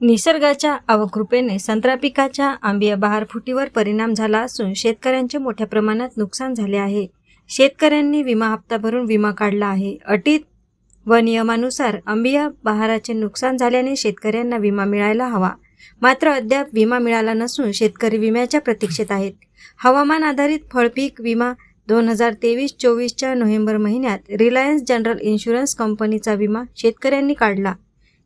निसर्गाच्या अवकृपेने संत्रा पिकाच्या आंबिया बहार फुटीवर परिणाम झाला असून शेतकऱ्यांचे मोठ्या प्रमाणात नुकसान झाले आहे. शेतकऱ्यांनी विमा हप्ता भरून विमा काढला आहे. अटीत व नियमानुसार आंबिया बहाराचे नुकसान झाल्याने शेतकऱ्यांना विमा मिळायला हवा. मात्र अद्याप विमा मिळाला नसून शेतकरी विम्याच्या प्रतीक्षेत आहेत. हवामान आधारित फळपीक विमा दोन हजार तेवीस चोवीसच्या नोव्हेंबर महिन्यात रिलायन्स जनरल इन्शुरन्स कंपनीचा विमा शेतकऱ्यांनी काढला.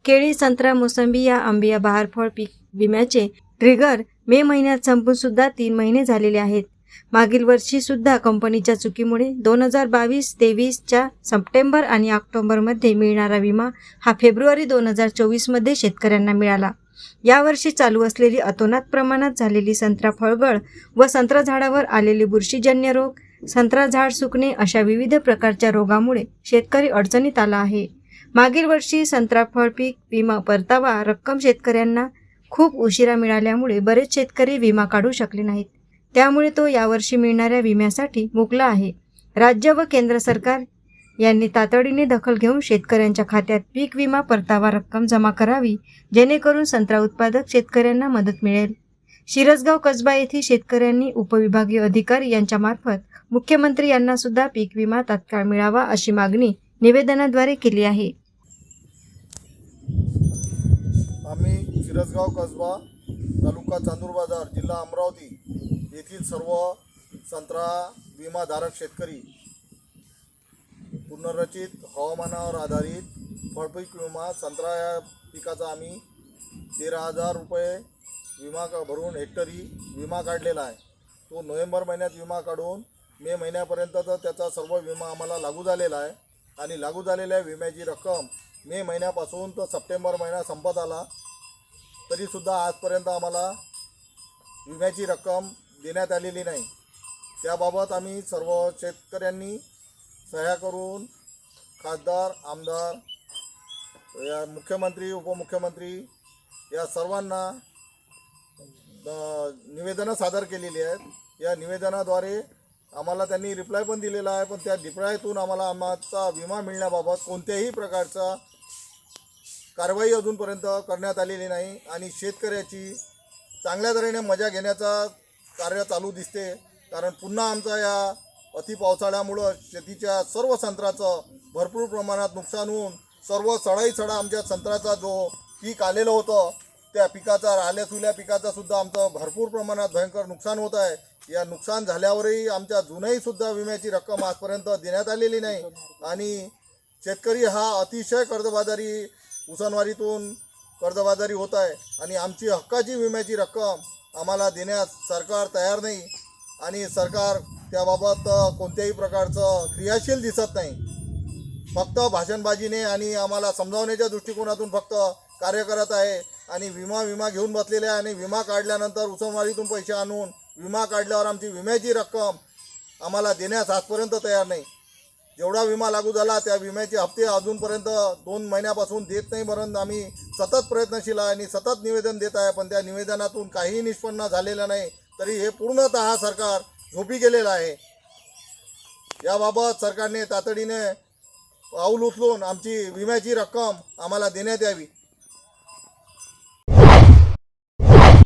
केळी संत्रा मोसंबी या आंबिया बहारफळ पीक विम्याचे ट्रिगर मे महिन्यात संपून सुद्धा तीन महिने झालेले आहेत. मागील वर्षी सुद्धा कंपनीच्या चुकीमुळे दोन हजार बावीस तेवीसच्या सप्टेंबर आणि ऑक्टोबरमध्ये मिळणारा विमा हा फेब्रुवारी दोन हजार चोवीसमध्ये शेतकऱ्यांना मिळाला. यावर्षी चालू असलेली अतोनात प्रमाणात झालेली संत्रा फळगळ व संत्रा झाडावर आलेले बुरशीजन्य रोग संत्रा झाड सुकणे अशा विविध प्रकारच्या रोगामुळे शेतकरी अडचणीत आला आहे. मागील वर्षी संत्राफळ पीक विमा परतावा रक्कम शेतकऱ्यांना खूप उशिरा मिळाल्यामुळे बरेच शेतकरी विमा काढू शकले नाहीत. त्यामुळे तो यावर्षी मिळणाऱ्या विम्यासाठी मुकला आहे. राज्य व केंद्र सरकार यांनी तातडीने दखल घेऊन शेतकऱ्यांच्या खात्यात पीक विमा परतावा रक्कम जमा करावी जेणेकरून संत्रा उत्पादक शेतकऱ्यांना मदत मिळेल. शिरसगाव कसबा येथील शेतकऱ्यांनी उपविभागीय अधिकारी यांच्यामार्फत मुख्यमंत्री यांना सुद्धा पीक विमा तात्काळ मिळावा अशी मागणी निवेदनाद्वारे केली आहे. आम्ही शिरसगाव कसबा तालुका चांदूर बाजार जिल्हा अमरावती येथील सर्व संत्रा विमाधारक शेतकरी पुनर्रचित हवामानावर आधारित फळपीक विमा संत्रा या पिकाचा आम्ही तेरा हजार रुपये विमा का भरून हेक्टरी विमा काढलेला आहे. तो नोव्हेंबर महिन्यात विमा काढून मे महिन्यापर्यंत तर त्याचा सर्व विमा आम्हाला लागू झालेला आहे आणि लागू झालेल्या विम्याची रक्कम मे महिन्यापासून तर सप्टेंबर महिना संपत आला. तरीसुद्धा आजपर्यंत आम्हाला विम्याची रक्कम देण्यात आलेली नाही. त्याबाबत आम्ही सर्व शेतकऱ्यांनी सह्या करून खासदार आमदार या मुख्यमंत्री उपमुख्यमंत्री या सर्वांना निवेदनं सादर केलेली आहेत. या निवेदनाद्वारे आम्हाला त्यांनी रिप्लाय पण दिलेला आहे पण त्या रिप्लायतून आम्हाला आमचा विमा मिळण्याबाबत कोणत्याही प्रकारचा कारवाई अजूनपर्यंत करण्यात आलेली नाही आणि शेतकऱ्याची चांगल्या तऱ्हेने मजा घेण्याचा कार्य चालू दिसते. कारण पुन्हा आमचा या अति पावसाळ्यामुळं शेतीच्या सर्व संत्राचं भरपूर प्रमाणात नुकसान होऊन सर्व सडाई सडा आमच्या संत्र्याचा जो पीक आलेलं होतं त्या पिकाचा राहिल्या सुल्या पिकाचासुद्धा आमचं भरपूर प्रमाणात भयंकर नुकसान होत आहे. या नुकसान झाल्यावरही आमच्या जुनहीसुद्धा विम्याची रक्कम आजपर्यंत देण्यात आलेली नाही. आणि शेतकरी हा अतिशय कर्जबाजारी उसनवारीतून कर्जबाजारी होत आहे आणि आमची हक्काची विम्याची रक्कम आम्हाला देण्यास सरकार तयार नाही आणि सरकार त्याबाबत कोणत्याही प्रकारचं क्रियाशील दिसत नाही. फक्त भाषणबाजीने आणि आम्हाला समजावण्याच्या दृष्टिकोनातून फक्त कार्य करत आहे आणि विमा विमा घेऊन बसलेले आहे आणि विमा काढल्यानंतर उसनवारीतून पैसे आणून विमा काढल्यावर आमची विम्याची रक्कम आम्हाला देण्यास आजपर्यंत तयार नाही. जेवढा विमा लागू झाला त्या विम्याचे हप्ते अजूनपर्यंत दोन महिन्यापासून देत नाही म्हणून आम्ही सतत प्रयत्नशील आहे आणि सतत निवेदन देत आहे पण त्या निवेदनातून काहीही निष्पन्न झालेलं नाही. तरी हे पूर्णतः सरकार झोपी गेलेलं आहे. याबाबत सरकारने तातडीने पाऊल उचलून आमची विम्याची रक्कम आम्हाला देण्यात यावी.